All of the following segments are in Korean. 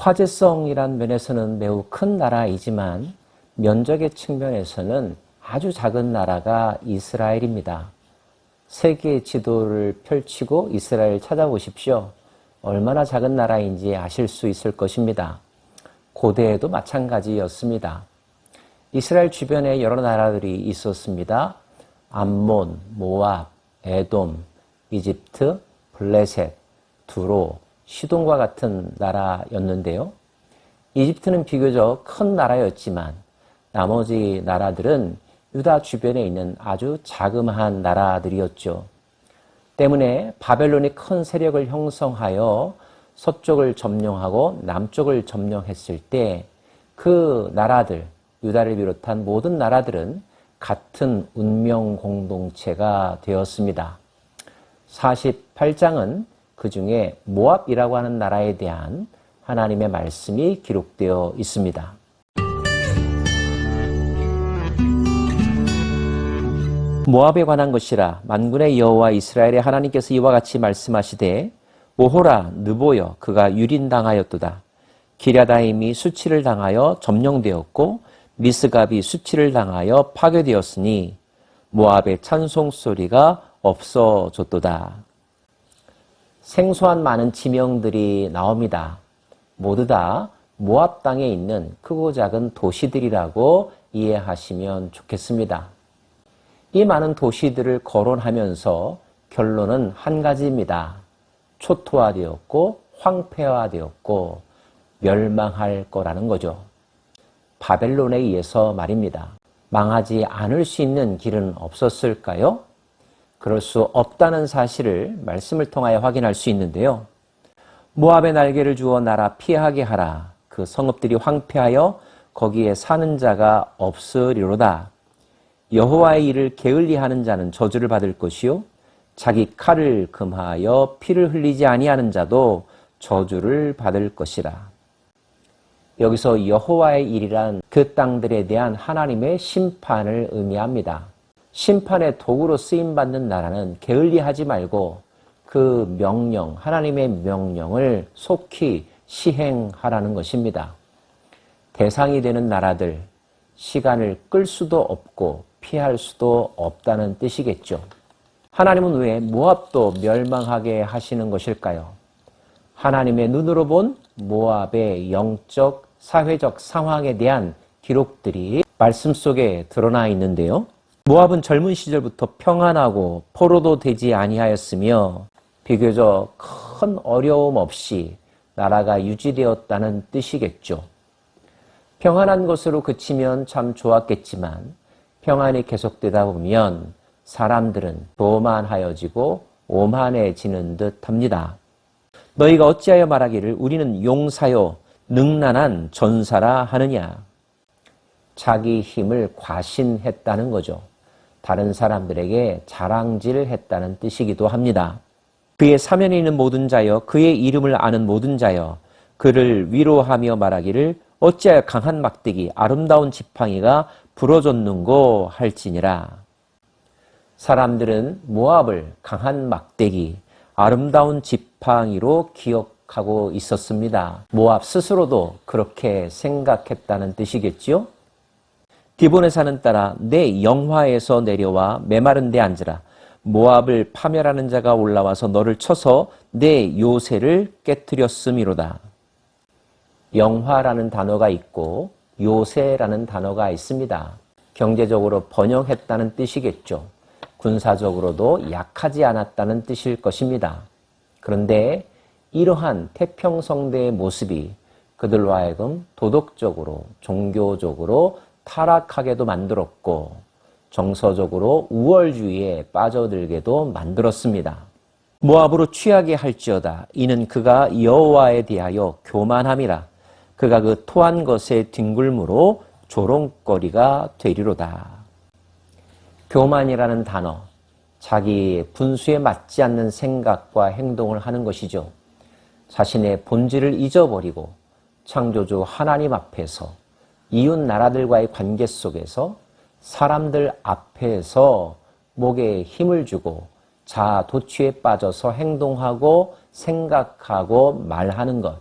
화제성이란 면에서는 매우 큰 나라이지만 면적의 측면에서는 아주 작은 나라가 이스라엘입니다. 세계 지도를 펼치고 이스라엘 찾아보십시오. 얼마나 작은 나라인지 아실 수 있을 것입니다. 고대에도 마찬가지였습니다. 이스라엘 주변에 여러 나라들이 있었습니다. 암몬, 모압, 에돔, 이집트, 블레셋, 두로, 시돈과 같은 나라였는데요. 이집트는 비교적 큰 나라였지만 나머지 나라들은 유다 주변에 있는 아주 자그마한 나라들이었죠. 때문에 바벨론이 큰 세력을 형성하여 서쪽을 점령하고 남쪽을 점령했을 때 그 나라들, 유다를 비롯한 모든 나라들은 같은 운명 공동체가 되었습니다. 48장은 그 중에 모압이라고 하는 나라에 대한 하나님의 말씀이 기록되어 있습니다. 모압에 관한 것이라 만군의 여호와 이스라엘의 하나님께서 이와 같이 말씀하시되 오호라 느보여 그가 유린당하였도다. 기랴다임이 수치를 당하여 점령되었고 미스갑이 수치를 당하여 파괴되었으니 모압의 찬송 소리가 없어졌도다. 생소한 많은 지명들이 나옵니다. 모두 다 모압 땅에 있는 크고 작은 도시들이라고 이해하시면 좋겠습니다. 이 많은 도시들을 거론하면서 결론은 한 가지입니다. 초토화되었고 황폐화되었고 멸망할 거라는 거죠. 바벨론에 의해서 말입니다. 망하지 않을 수 있는 길은 없었을까요? 그럴 수 없다는 사실을 말씀을 통하여 확인할 수 있는데요. 모압의 날개를 주어 나라 피하게 하라. 그 성읍들이 황폐하여 거기에 사는 자가 없으리로다. 여호와의 일을 게을리하는 자는 저주를 받을 것이요 자기 칼을 금하여 피를 흘리지 아니하는 자도 저주를 받을 것이라. 여기서 여호와의 일이란 그 땅들에 대한 하나님의 심판을 의미합니다. 심판의 도구로 쓰임 받는 나라는 게을리하지 말고 그 명령, 하나님의 명령을 속히 시행하라는 것입니다. 대상이 되는 나라들, 시간을 끌 수도 없고 피할 수도 없다는 뜻이겠죠. 하나님은 왜 모압도 멸망하게 하시는 것일까요? 하나님의 눈으로 본 모압의 영적, 사회적 상황에 대한 기록들이 말씀 속에 드러나 있는데요. 모압은 젊은 시절부터 평안하고 포로도 되지 아니하였으며 비교적 큰 어려움 없이 나라가 유지되었다는 뜻이겠죠. 평안한 것으로 그치면 참 좋았겠지만 평안이 계속되다 보면 사람들은 교만하여지고 오만해지는 듯 합니다. 너희가 어찌하여 말하기를 우리는 용사요 능란한 전사라 하느냐. 자기 힘을 과신했다는 거죠. 다른 사람들에게 자랑질 했다는 뜻이기도 합니다. 그의 사면에 있는 모든 자여 그의 이름을 아는 모든 자여 그를 위로하며 말하기를 어찌하여 강한 막대기 아름다운 지팡이가 부러졌는고 할지니라. 사람들은 모압을 강한 막대기 아름다운 지팡이로 기억하고 있었습니다. 모압 스스로도 그렇게 생각했다는 뜻이겠지요? 디본의 산은 따라 내 영화에서 내려와 메마른 데 앉으라. 모압을 파멸하는 자가 올라와서 너를 쳐서 내 요새를 깨뜨렸음이로다. 영화라는 단어가 있고 요새라는 단어가 있습니다. 경제적으로 번영했다는 뜻이겠죠. 군사적으로도 약하지 않았다는 뜻일 것입니다. 그런데 이러한 태평성대의 모습이 그들로 하여금 도덕적으로, 종교적으로 타락하게도 만들었고 정서적으로 우월주의에 빠져들게도 만들었습니다. 모압으로 취하게 할지어다. 이는 그가 여호와에 대하여 교만함이라. 그가 그 토한 것의 뒹굴므로 조롱거리가 되리로다. 교만이라는 단어, 자기 분수에 맞지 않는 생각과 행동을 하는 것이죠. 자신의 본질을 잊어버리고 창조주 하나님 앞에서 이웃 나라들과의 관계 속에서 사람들 앞에서 목에 힘을 주고 자아 도취에 빠져서 행동하고 생각하고 말하는 것.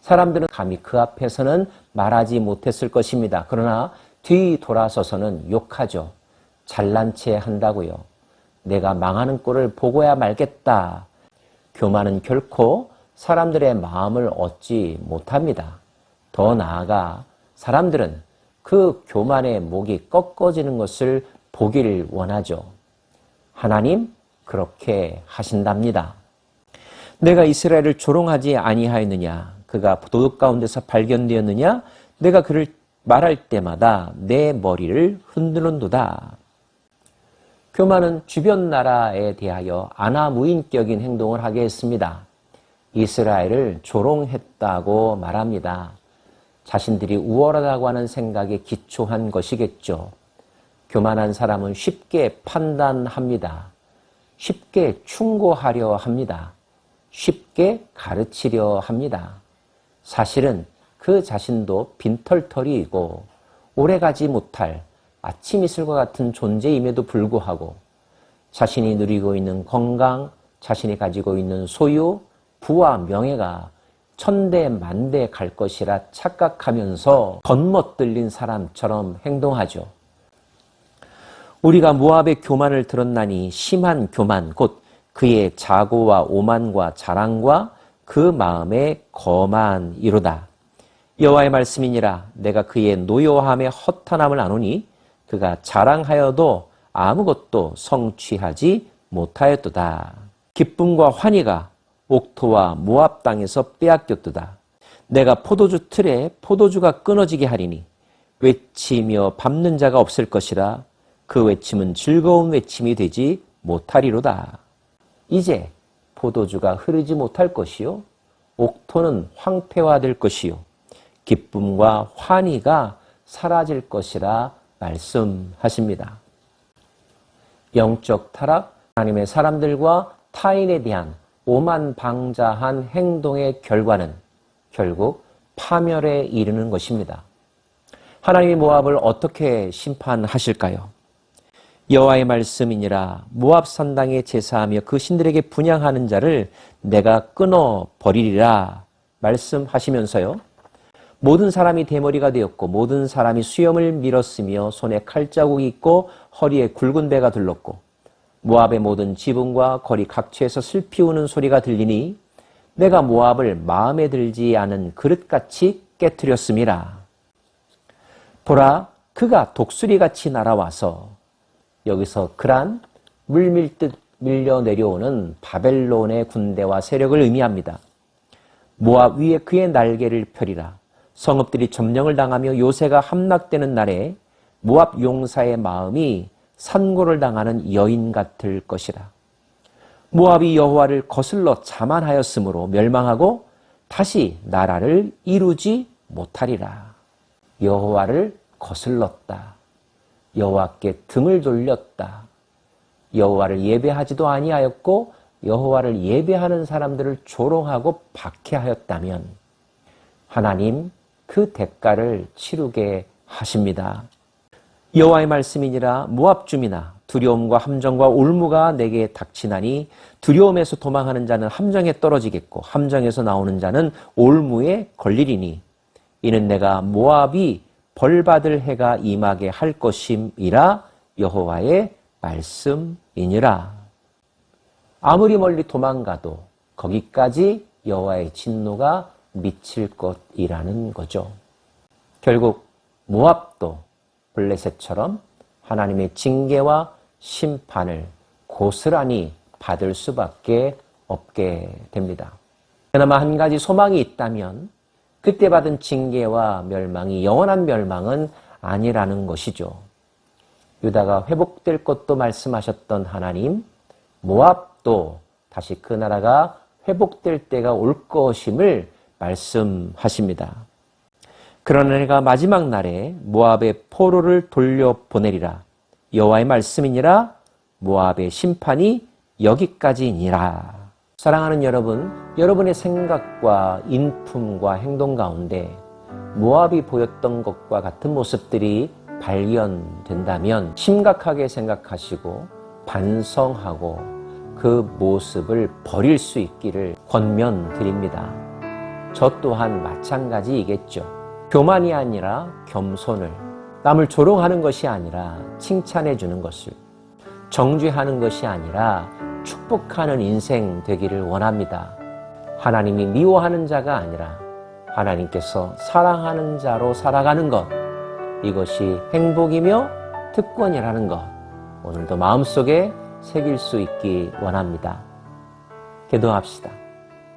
사람들은 감히 그 앞에서는 말하지 못했을 것입니다. 그러나 뒤 돌아서서는 욕하죠. 잘난 체 한다고요. 내가 망하는 꼴을 보고야 말겠다. 교만은 결코 사람들의 마음을 얻지 못합니다. 더 나아가 사람들은 그 교만의 목이 꺾어지는 것을 보기를 원하죠. 하나님 그렇게 하신답니다. 내가 이스라엘을 조롱하지 아니하였느냐? 그가 도둑 가운데서 발견되었느냐? 내가 그를 말할 때마다 내 머리를 흔드는도다. 교만은 주변 나라에 대하여 아나무인격인 행동을 하게 했습니다. 이스라엘을 조롱했다고 말합니다. 자신들이 우월하다고 하는 생각에 기초한 것이겠죠. 교만한 사람은 쉽게 판단합니다. 쉽게 충고하려 합니다. 쉽게 가르치려 합니다. 사실은 그 자신도 빈털터리이고 오래가지 못할 아침 이슬과 같은 존재임에도 불구하고 자신이 누리고 있는 건강, 자신이 가지고 있는 소유, 부와 명예가 천대 만대 갈 것이라 착각하면서 겉멋들린 사람처럼 행동하죠. 우리가 모압의 교만을 들었나니 심한 교만 곧 그의 자고와 오만과 자랑과 그 마음의 거만이로다. 여호와의 말씀이니라 내가 그의 노여함의 허탄함을 아노니 그가 자랑하여도 아무것도 성취하지 못하였도다. 기쁨과 환희가 옥토와 모압 땅에서 빼앗겼도다. 내가 포도주 틀에 포도주가 끊어지게 하리니 외치며 밟는 자가 없을 것이라 그 외침은 즐거운 외침이 되지 못하리로다. 이제 포도주가 흐르지 못할 것이요 옥토는 황폐화될 것이요 기쁨과 환희가 사라질 것이라 말씀하십니다. 영적 타락, 하나님의 사람들과 타인에 대한 오만방자한 행동의 결과는 결국 파멸에 이르는 것입니다. 하나님이 모압을 어떻게 심판하실까요? 여호와의 말씀이니라 모압 산당에 제사하며 그 신들에게 분양하는 자를 내가 끊어 버리리라 말씀하시면서요. 모든 사람이 대머리가 되었고 모든 사람이 수염을 밀었으며 손에 칼자국이 있고 허리에 굵은 배가 둘렀고 모압의 모든 지붕과 거리 각처에서 슬피 우는 소리가 들리니 내가 모압을 마음에 들지 않은 그릇같이 깨뜨렸음이라. 보라 그가 독수리같이 날아와서 여기서 그란 물밀듯 밀려 내려오는 바벨론의 군대와 세력을 의미합니다. 모압 위에 그의 날개를 펴리라. 성읍들이 점령을 당하며 요새가 함락되는 날에 모압 용사의 마음이 산고를 당하는 여인 같을 것이라. 모압이 여호와를 거슬러 자만하였으므로 멸망하고 다시 나라를 이루지 못하리라. 여호와를 거슬렀다. 여호와께 등을 돌렸다. 여호와를 예배하지도 아니하였고 여호와를 예배하는 사람들을 조롱하고 박해하였다면 하나님 그 대가를 치르게 하십니다. 여호와의 말씀이니라 모압줌이나 두려움과 함정과 올무가 내게 닥치나니 두려움에서 도망하는 자는 함정에 떨어지겠고 함정에서 나오는 자는 올무에 걸리리니 이는 내가 모압이 벌받을 해가 임하게 할 것임이라 여호와의 말씀이니라. 아무리 멀리 도망가도 거기까지 여호와의 진노가 미칠 것이라는 거죠. 결국 모압도 블레셋처럼 하나님의 징계와 심판을 고스란히 받을 수밖에 없게 됩니다. 그나마 한 가지 소망이 있다면 그때 받은 징계와 멸망이 영원한 멸망은 아니라는 것이죠. 유다가 회복될 것도 말씀하셨던 하나님, 모압도 다시 그 나라가 회복될 때가 올 것임을 말씀하십니다. 그러나 내가 마지막 날에 모압의 포로를 돌려보내리라. 여호와의 말씀이니라 모압의 심판이 여기까지니라. 사랑하는 여러분, 여러분의 생각과 인품과 행동 가운데 모압이 보였던 것과 같은 모습들이 발견된다면 심각하게 생각하시고 반성하고 그 모습을 버릴 수 있기를 권면드립니다. 저 또한 마찬가지이겠죠. 교만이 아니라 겸손을, 남을 조롱하는 것이 아니라 칭찬해 주는 것을, 정죄하는 것이 아니라 축복하는 인생 되기를 원합니다. 하나님이 미워하는 자가 아니라 하나님께서 사랑하는 자로 살아가는 것, 이것이 행복이며 특권이라는 것, 오늘도 마음속에 새길 수 있기 원합니다. 기도합시다.